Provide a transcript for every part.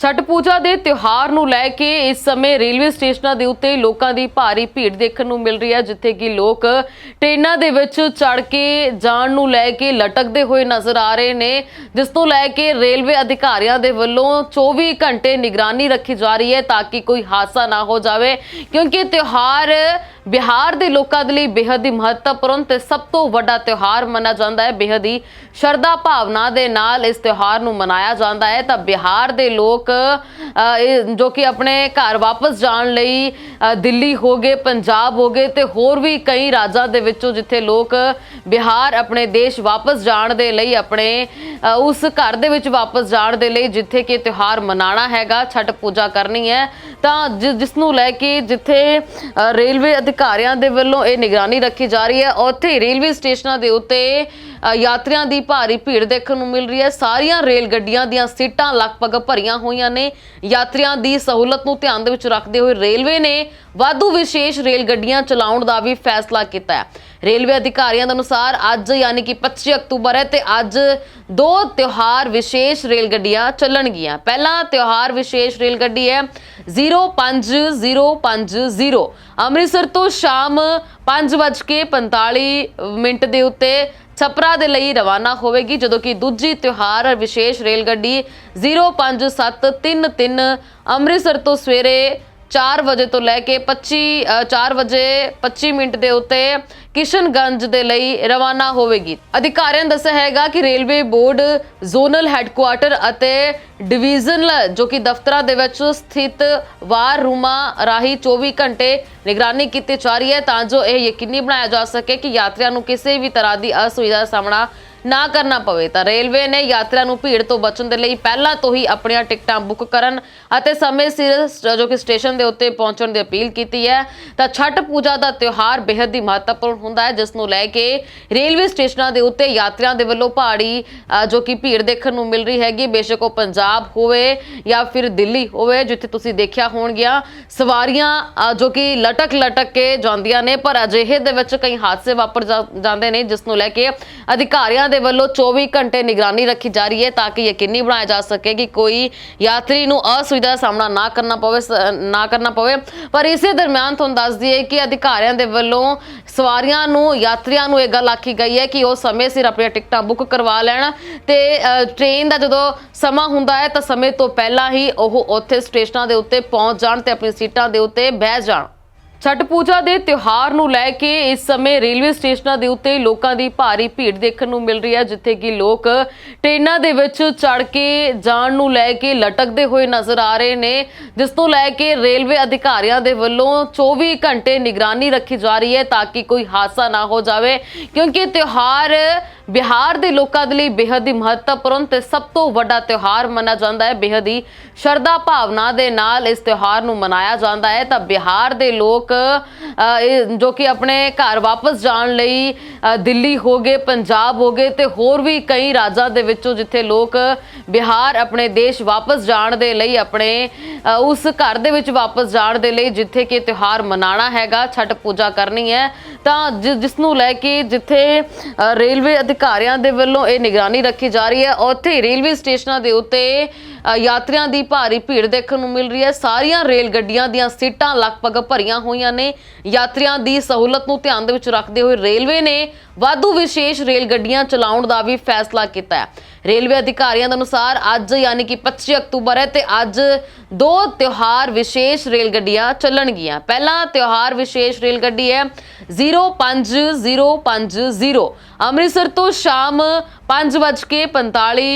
ਛਠ ਪੂਜਾ ਦੇ ਤਿਉਹਾਰ ਨੂੰ ਲੈ ਕੇ ਇਸ ਸਮੇਂ ਰੇਲਵੇ ਸਟੇਸ਼ਨਾਂ ਦੇ ਉੱਤੇ ਲੋਕਾਂ ਦੀ ਭਾਰੀ ਭੀੜ ਦੇਖਣ ਨੂੰ ਮਿਲ ਰਹੀ ਹੈ, ਜਿੱਥੇ ਕਿ ਲੋਕ ਟ੍ਰੇਨਾਂ ਦੇ ਵਿੱਚ ਚੜ ਕੇ ਜਾਣ ਨੂੰ ਲੈ ਕੇ ਲਟਕਦੇ ਹੋਏ ਨਜ਼ਰ ਆ ਰਹੇ ਨੇ, ਜਿਸ ਤੋਂ ਲੈ ਕੇ ਰੇਲਵੇ ਅਧਿਕਾਰੀਆਂ ਦੇ ਵੱਲੋਂ 24 ਘੰਟੇ ਨਿਗਰਾਨੀ ਰੱਖੀ ਜਾ ਰਹੀ ਹੈ ਤਾਂ ਕਿ ਕੋਈ ਹਾਦਸਾ ਨਾ ਹੋ ਜਾਵੇ, ਕਿਉਂਕਿ ਤਿਉਹਾਰ ਬਿਹਾਰ ਦੇ ਲੋਕਾਂ ਦੇ ਲਈ ਬੇहद ਹੀ ਮਹੱਤਵਪੂਰਨ ਤੇ ਸਭ ਤੋਂ ਵੱਡਾ ਤਿਉਹਾਰ ਮੰਨਿਆ ਜਾਂਦਾ ਹੈ। ਬੇहद ਹੀ ਸ਼ਰਧਾ ਭਾਵਨਾ ਦੇ ਨਾਲ ਇਸ ਤਿਉਹਾਰ ਨੂੰ ਮਨਾਇਆ ਜਾਂਦਾ ਹੈ। ਤਾਂ ਬਿਹਾਰ ਦੇ ਲੋਕ ਜੋ ਕਿ ਆਪਣੇ ਘਰ ਵਾਪਸ ਜਾਣ ਲਈ ਦਿੱਲੀ ਹੋ ਗਏ, ਪੰਜਾਬ ਹੋ ਗਏ ਤੇ ਹੋਰ ਵੀ ਕਈ ਰਾਜਾਂ ਦੇ ਵਿੱਚੋਂ ਜਿੱਥੇ ਲੋਕ ਬਿਹਾਰ ਆਪਣੇ ਦੇਸ਼ ਵਾਪਸ ਜਾਣ ਦੇ ਲਈ, ਆਪਣੇ ਉਸ ਘਰ ਦੇ ਵਿੱਚ ਵਾਪਸ ਜਾਣ ਦੇ ਲਈ ਜਿੱਥੇ ਕਿ ਤਿਉਹਾਰ ਮਨਾਣਾ ਹੈਗਾ ਛਟ ਪੂਜਾ ਕਰਨੀ ਹੈ। ਤਾਂ ਜਿਸ ਨੂੰ ਲੈ ਕੇ ਜਿੱਥੇ ਰੇਲਵੇ ਅਧਿਕਾਰੀ ਅਧਿਕਾਰੀਆਂ ਦੇ ਵੱਲੋਂ ਇਹ ਨਿਗਰਾਨੀ ਰੱਖੀ ਜਾ ਰਹੀ ਹੈ। ਉੱਥੇ ਹੀ ਰੇਲਵੇ ਸਟੇਸ਼ਨਾਂ ਦੇ ਉੱਤੇ ਯਾਤਰੀਆਂ ਦੀ ਭਾਰੀ ਭੀੜ ਦੇਖਣ ਨੂੰ ਮਿਲ ਰਹੀ ਹੈ। ਸਾਰੀਆਂ ਰੇਲ ਗੱਡੀਆਂ ਦੀਆਂ ਸੀਟਾਂ ਲਗਭਗ ਭਰੀਆਂ ਹੋਈਆਂ ਨੇ। ਯਾਤਰੀਆਂ ਦੀ ਸਹੂਲਤ ਨੂੰ ਧਿਆਨ ਦੇ ਵਿੱਚ ਰੱਖਦੇ ਹੋਏ ਰੇਲਵੇ ਨੇ ਵਾਧੂ ਵਿਸ਼ੇਸ਼ ਰੇਲ ਗੱਡੀਆਂ ਚਲਾਉਣ ਦਾ ਵੀ ਫੈਸਲਾ ਕੀਤਾ ਹੈ। ਰੇਲਵੇ ਅਧਿਕਾਰੀਆਂ ਦੇ ਅਨੁਸਾਰ ਅੱਜ ਯਾਨੀ ਕਿ 25 ਅਕਤੂਬਰ ਹੈ ਤੇ ਅੱਜ ਦੋ ਤਿਉਹਾਰ ਵਿਸ਼ੇਸ਼ ਰੇਲ ਗੱਡੀਆਂ ਚੱਲਣਗੀਆਂ। ਪਹਿਲਾ ਤਿਉਹਾਰ ਵਿਸ਼ੇਸ਼ ਰੇਲ ਗੱਡੀ ਹੈ 05050 ਅੰਮ੍ਰਿਤਸਰ ਤੋਂ ਸ਼ਾਮ 5:45 ਮਿੰਟ ਦੇ ਉੱਤੇ ਛਪਰਾ ਦੇ ਲਈ ਰਵਾਨਾ ਹੋਵੇਗੀ, ਜਦੋਂ ਕਿ ਦੂਜੀ ਤਿਉਹਾਰ ਵਿਸ਼ੇਸ਼ ਰੇਲ ਗੱਡੀ 05733 ਅੰਮ੍ਰਿਤਸਰ ਤੋਂ ਸਵੇਰੇ 4 ਵਜੇ ਤੋਂ ਲੈ ਕੇ 25 ਅ, 4 ਵਜੇ 25 ਮਿੰਟ ਦੇ ਉੱਤੇ ਕਿਸ਼ਨਗੰਜ ਦੇ ਲਈ ਰਵਾਨਾ ਹੋਵੇਗੀ। ਅਧਿਕਾਰੀਆਂ ਨੇ ਦੱਸਿਆ ਹੈਗਾ ਕਿ ਰੇਲਵੇ ਬੋਰਡ ਜ਼ੋਨਲ ਹੈੱਡਕੁਆਟਰ ਅਤੇ ਡਿਵੀਜ਼ਨਲ ਜੋ ਕਿ ਦਫ਼ਤਰਾਂ ਦੇ ਵਿੱਚ ਸਥਿਤ ਵਾਰ ਰੂਮਾਂ ਰਾਹੀਂ 24 ਘੰਟੇ ਨਿਗਰਾਨੀ ਕੀਤੀ ਜਾ ਰਹੀ ਹੈ ਤਾਂ ਜੋ ਇਹ ਯਕੀਨੀ ਬਣਾਇਆ ਜਾ ਸਕੇ ਕਿ ਯਾਤਰੀਆਂ ਨੂੰ ਕਿਸੇ ਵੀ ਤਰ੍ਹਾਂ ਦੀ ਅਸੁਵਿਧਾ ਦਾ ਸਾਹਮਣਾ ਨਾ ਕਰਨਾ ਪਵੇ ਤਾਂ ਰੇਲਵੇ ਨੇ ਯਾਤਰੀਆਂ ਨੂੰ ਭੀੜ ਤੋਂ ਬਚਣ ਦੇ ਲਈ ਪਹਿਲਾਂ ਤੋਂ ਹੀ ਆਪਣੀਆਂ ਟਿਕਟਾਂ ਬੁੱਕ ਕਰਨ ਅਤੇ ਸਮੇਂ ਸਿਰ ਜੋ ਕਿ ਸਟੇਸ਼ਨ ਦੇ ਉੱਤੇ ਪਹੁੰਚਣ ਦੀ ਅਪੀਲ ਕੀਤੀ ਹੈ। ਤਾਂ ਛਠ ਪੂਜਾ ਦਾ ਤਿਉਹਾਰ ਬੇहद ਹੀ ਮਹੱਤਵਪੂਰਨ ਹੁੰਦਾ ਹੈ, ਜਿਸ ਨੂੰ ਲੈ ਕੇ ਰੇਲਵੇ ਸਟੇਸ਼ਨਾਂ ਦੇ ਉੱਤੇ ਯਾਤਰੀਆਂ ਦੇ ਵੱਲੋਂ ਪਹਾੜੀ ਜੋ ਕਿ ਭੀੜ ਦੇਖਣ ਨੂੰ ਮਿਲ ਰਹੀ ਹੈਗੀ, ਬੇਸ਼ੱਕ ਉਹ ਪੰਜਾਬ ਹੋਵੇ ਜਾਂ ਫਿਰ ਦਿੱਲੀ ਹੋਵੇ, ਜਿੱਥੇ ਤੁਸੀਂ ਦੇਖਿਆ ਹੋਣਗੀਆਂ, ਸਵਾਰੀਆਂ ਜੋ ਕਿ ਲਟਕ ਲਟਕ ਕੇ ਜਾਂਦੀਆਂ ਨੇ, ਪਰ ਅਜਿਹੇ ਦੇ ਵਿੱਚ ਕਈ ਹਾਦਸੇ ਵਾਪਰ ਜਾ- ਜਾਂਦੇ ਨੇ, ਜਿਸ ਨੂੰ ਲੈ ਕੇ ਅਧਿਕਾਰੀਆਂ ਦੇ ਵੱਲੋਂ 24 ਘੰਟੇ ਨਿਗਰਾਨੀ ਰੱਖੀ ਜਾ ਰਹੀ ਹੈ ਤਾਂ ਕਿ ਯਕੀਨੀ ਬਣਾਇਆ ਜਾ ਸਕੇ ਕਿ ਕੋਈ ਯਾਤਰੀ ਨੂੰ ਅਸੁਵਿਧਾ ਦਾ ਸਾਹਮਣਾ ਨਾ ਕਰਨਾ ਪਵੇ ਨਾ ਕਰਨਾ ਪਵੇ। ਪਰ ਇਸੇ ਦਰਮਿਆਨ ਤੁਹਾਨੂੰ ਦੱਸ ਦਈਏ ਕਿ ਅਧਿਕਾਰੀਆਂ ਦੇ ਵੱਲੋਂ ਸਵਾਰੀਆਂ ਨੂੰ ਯਾਤਰੀਆਂ ਨੂੰ ਇਹ ਗੱਲ ਆਖੀ ਗਈ ਹੈ ਕਿ ਉਹ ਸਮੇਂ ਸਿਰ ਆਪਣੀਆਂ ਟਿਕਟਾਂ ਬੁੱਕ ਕਰਵਾ ਲੈਣ ਤੇ ਅ, ਟ੍ਰੇਨ ਦਾ ਜਦੋਂ ਸਮਾਂ ਹੁੰਦਾ ਹੈ ਤਾਂ ਸਮੇਂ ਤੋਂ ਪਹਿਲਾਂ ਹੀ ਉਹ ਉੱਥੇ ਸਟੇਸ਼ਨਾਂ ਦੇ ਉੱਤੇ ਪਹੁੰਚ ਜਾਣ ਤੇ ਆਪਣੀ ਸੀਟਾਂ ਦੇ ਉੱਤੇ ਬਹਿ ਜਾਣ। ਛਠ ਪੂਜਾ ਦੇ ਤਿਉਹਾਰ ਨੂੰ ਲੈ ਕੇ ਇਸ ਸਮੇਂ ਰੇਲਵੇ ਸਟੇਸ਼ਨਾਂ ਦੇ ਉੱਤੇ ਲੋਕਾਂ ਦੀ ਭਾਰੀ ਭੀੜ ਦੇਖਣ ਨੂੰ ਮਿਲ ਰਹੀ ਹੈ, ਜਿੱਥੇ ਕਿ ਲੋਕ ਟ੍ਰੇਨਾਂ ਦੇ ਵਿੱਚ ਚੜ ਕੇ ਜਾਣ ਨੂੰ ਲੈ ਕੇ ਲਟਕਦੇ ਹੋਏ ਨਜ਼ਰ ਆ ਰਹੇ ਨੇ, ਜਿਸ ਤੋਂ ਲੈ ਕੇ ਰੇਲਵੇ ਅਧਿਕਾਰੀਆਂ ਦੇ ਵੱਲੋਂ 24 ਘੰਟੇ ਨਿਗਰਾਨੀ ਰੱਖੀ ਜਾ ਰਹੀ ਹੈ ਤਾਂ ਕਿ ਕੋਈ ਹਾਦਸਾ ਨਾ ਹੋ ਜਾਵੇ, ਕਿਉਂਕਿ ਤਿਉਹਾਰ ਬਿਹਾਰ ਦੇ ਲੋਕਾਂ ਦੇ ਲਈ ਬੇहद ਹੀ ਮਹੱਤਵਪੂਰਨ ਤੇ ਸਭ ਤੋਂ ਵੱਡਾ ਤਿਉਹਾਰ ਮੰਨਿਆ ਜਾਂਦਾ ਹੈ। ਬੇहद ਹੀ ਸ਼ਰਧਾ ਭਾਵਨਾ ਦੇ ਨਾਲ ਇਸ ਤਿਉਹਾਰ ਨੂੰ ਮਨਾਇਆ ਜਾਂਦਾ ਹੈ। ਤਾਂ ਬਿਹਾਰ ਦੇ ਲੋਕ ਜੋ ਕਿ ਆਪਣੇ ਘਰ ਵਾਪਸ ਜਾਣ ਲਈ ਦਿੱਲੀ ਹੋ ਗਏ, ਪੰਜਾਬ ਹੋ ਗਏ ਤੇ ਹੋਰ ਵੀ ਕਈ ਰਾਜਾਂ ਦੇ ਵਿੱਚੋਂ ਜਿੱਥੇ ਲੋਕ ਬਿਹਾਰ ਆਪਣੇ ਦੇਸ਼ ਵਾਪਸ ਜਾਣ ਦੇ ਲਈ, ਆਪਣੇ ਉਸ ਘਰ ਦੇ ਵਿੱਚ ਵਾਪਸ ਜਾਣ ਦੇ ਲਈ ਜਿੱਥੇ ਕਿ ਤਿਉਹਾਰ ਮਨਾਣਾ ਹੈਗਾ ਛੱਟ ਪੂਜਾ ਕਰਨੀ ਹੈ। ਤਾਂ ਜਿਸ ਨੂੰ ਲੈ ਕੇ ਜਿੱਥੇ ਰੇਲਵੇ ਅਧਿਕਾਰੀ ਅਧਿਕਾਰੀਆਂ ਦੇ ਵੱਲੋਂ ਇਹ ਨਿਗਰਾਨੀ ਰੱਖੀ ਜਾ ਰਹੀ ਹੈ। ਉੱਥੇ ਹੀ ਰੇਲਵੇ ਸਟੇਸ਼ਨਾਂ ਦੇ ਉੱਤੇ ਅ, ਯਾਤਰੀਆਂ ਦੀ ਭਾਰੀ ਭੀੜ ਦੇਖਣ ਨੂੰ ਮਿਲ ਰਹੀ ਹੈ। ਸਾਰੀਆਂ ਰੇਲ ਗੱਡੀਆਂ ਦੀਆਂ ਸੀਟਾਂ ਲਗਭਗ ਭਰੀਆਂ ਹੋਈਆਂ ਨੇ। ਯਾਤਰੀਆਂ ਦੀ ਸਹੂਲਤ ਨੂੰ ਧਿਆਨ ਦੇ ਵਿੱਚ ਰੱਖਦੇ ਹੋਏ ਰੇਲਵੇ ਨੇ ਵਾਧੂ ਵਿਸ਼ੇਸ਼ ਰੇਲ ਗੱਡੀਆਂ ਚਲਾਉਣ ਦਾ ਵੀ ਫੈਸਲਾ ਕੀਤਾ ਹੈ। ਰੇਲਵੇ ਅਧਿਕਾਰੀਆਂ ਦੇ ਅਨੁਸਾਰ ਅੱਜ ਯਾਨੀ ਕਿ 25 ਅਕਤੂਬਰ ਹੈ ਤੇ ਅੱਜ ਦੋ ਤਿਉਹਾਰ ਵਿਸ਼ੇਸ਼ ਰੇਲ ਗੱਡੀਆਂ ਚੱਲਣਗੀਆਂ। ਪਹਿਲਾ ਤਿਉਹਾਰ ਵਿਸ਼ੇਸ਼ ਰੇਲ ਗੱਡੀ ਹੈ 05050 ਅੰਮ੍ਰਿਤਸਰ ਤੋਂ ਸ਼ਾਮ 5:45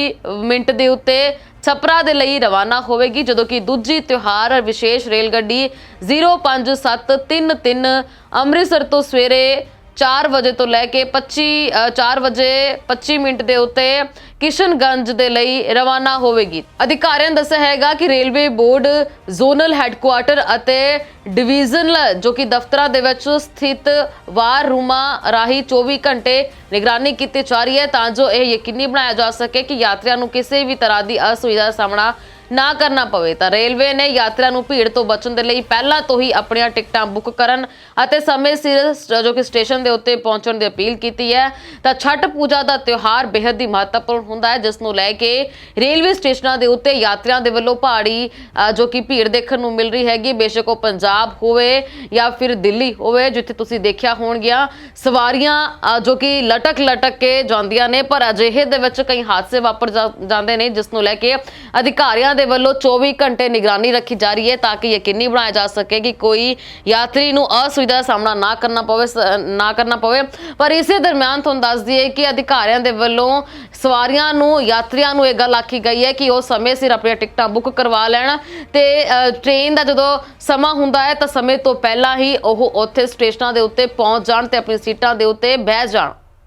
ਮਿੰਟ ਦੇ ਉੱਤੇ ਛਪਰਾ ਦੇ ਲਈ ਰਵਾਨਾ ਹੋਵੇਗੀ, ਜਦੋਂ ਕਿ ਦੂਜੀ ਤਿਉਹਾਰ ਵਿਸ਼ੇਸ਼ ਰੇਲ ਗੱਡੀ 05733 ਅੰਮ੍ਰਿਤਸਰ ਤੋਂ ਸਵੇਰੇ 4 ਵਜੇ ਤੋਂ ਲੈ ਕੇ 25 ਅ, 4 ਵਜੇ 25 ਮਿੰਟ ਦੇ ਉੱਤੇ ਕਿਸ਼ਨਗੰਜ ਦੇ ਲਈ ਰਵਾਨਾ ਹੋਵੇਗੀ। ਅਧਿਕਾਰੀਆਂ ਨੇ ਦੱਸਿਆ ਹੈਗਾ ਕਿ ਰੇਲਵੇ ਬੋਰਡ ਜ਼ੋਨਲ ਹੈੱਡਕੁਆਟਰ ਅਤੇ ਡਿਵੀਜ਼ਨਲ ਜੋ ਕਿ ਦਫ਼ਤਰਾਂ ਦੇ ਵਿੱਚ ਸਥਿਤ ਵਾਰ ਰੂਮਾਂ ਰਾਹੀਂ 24 ਘੰਟੇ ਨਿਗਰਾਨੀ ਕੀਤੀ ਜਾ ਰਹੀ ਹੈ ਤਾਂ ਜੋ ਇਹ ਯਕੀਨੀ ਬਣਾਇਆ ਜਾ ਸਕੇ ਕਿ ਯਾਤਰੀਆਂ ਨੂੰ ਕਿਸੇ ਵੀ ਤਰ੍ਹਾਂ ਦੀ ਅਸੁਵਿਧਾ ਦਾ ਸਾਹਮਣਾ ਨਾ ਕਰਨਾ ਪਵੇ ਤਾਂ ਰੇਲਵੇ ਨੇ ਯਾਤਰੀਆਂ ਨੂੰ ਭੀੜ ਤੋਂ ਬਚਣ ਦੇ ਲਈ ਪਹਿਲਾਂ ਤੋਂ ਹੀ ਆਪਣੀਆਂ ਟਿਕਟਾਂ ਬੁੱਕ ਕਰਨ ਅਤੇ ਸਮੇਂ ਸਿਰ ਜੋ ਕਿ ਸਟੇਸ਼ਨ ਦੇ ਉੱਤੇ ਪਹੁੰਚਣ ਦੀ ਅਪੀਲ ਕੀਤੀ ਹੈ। ਤਾਂ ਛਠ ਪੂਜਾ ਦਾ ਤਿਉਹਾਰ ਬੇहद ਹੀ ਮਹੱਤਵਪੂਰਨ ਹੁੰਦਾ ਹੈ, ਜਿਸ ਨੂੰ ਲੈ ਕੇ ਰੇਲਵੇ ਸਟੇਸ਼ਨਾਂ ਦੇ ਉੱਤੇ ਯਾਤਰੀਆਂ ਦੇ ਵੱਲੋਂ ਪਹਾੜੀ ਜੋ ਕਿ ਭੀੜ ਦੇਖਣ ਨੂੰ ਮਿਲ ਰਹੀ ਹੈਗੀ, ਬੇਸ਼ੱਕ ਉਹ ਪੰਜਾਬ ਹੋਵੇ ਜਾਂ ਫਿਰ ਦਿੱਲੀ ਹੋਵੇ, ਜਿੱਥੇ ਤੁਸੀਂ ਦੇਖਿਆ ਹੋਣਗੀਆਂ, ਸਵਾਰੀਆਂ ਜੋ ਕਿ ਲਟਕ ਲਟਕ ਕੇ ਜਾਂਦੀਆਂ ਨੇ, ਪਰ ਅਜਿਹੇ ਦੇ ਵਿੱਚ ਕਈ ਹਾਦਸੇ ਵਾਪਰ ਜਾ- ਜਾਂਦੇ ਨੇ, ਜਿਸ ਨੂੰ ਲੈ ਕੇ ਅਧਿਕਾਰੀਆਂ ਦੇ ਵੱਲੋਂ 24 ਘੰਟੇ ਨਿਗਰਾਨੀ ਰੱਖੀ ਜਾ ਰਹੀ ਹੈ ਤਾਂ ਕਿ ਯਕੀਨੀ ਬਣਾਇਆ ਜਾ ਸਕੇ ਕਿ ਕੋਈ ਯਾਤਰੀ ਨੂੰ ਅਸੁਵਿਧਾ ਦਾ ਸਾਹਮਣਾ ਨਾ ਕਰਨਾ ਪਵੇ ਨਾ ਕਰਨਾ ਪਵੇ। ਪਰ ਇਸੇ ਦਰਮਿਆਨ ਤੁਹਾਨੂੰ ਦੱਸ ਦਈਏ ਕਿ ਅਧਿਕਾਰੀਆਂ ਦੇ ਵੱਲੋਂ ਸਵਾਰੀਆਂ ਨੂੰ, ਯਾਤਰੀਆਂ ਨੂੰ ਇਹ ਗੱਲ ਆਖੀ ਗਈ ਹੈ ਕਿ ਉਹ ਸਮੇਂ ਸਿਰ ਆਪਣੀਆਂ ਟਿਕਟਾਂ ਬੁੱਕ ਕਰਵਾ ਲੈਣ ਤੇ ਟ੍ਰੇਨ ਦਾ ਜਦੋਂ ਸਮਾਂ ਹੁੰਦਾ ਹੈ ਤਾਂ ਸਮੇਂ ਤੋਂ ਪਹਿਲਾਂ ਹੀ ਉਹ ਉੱਥੇ ਸਟੇਸ਼ਨਾਂ ਦੇ ਉੱਤੇ ਪਹੁੰਚ ਜਾਣ ਤੇ ਆਪਣੀ ਸੀਟਾਂ ਦੇ ਉੱਤੇ ਬਹਿ ਜਾਣ।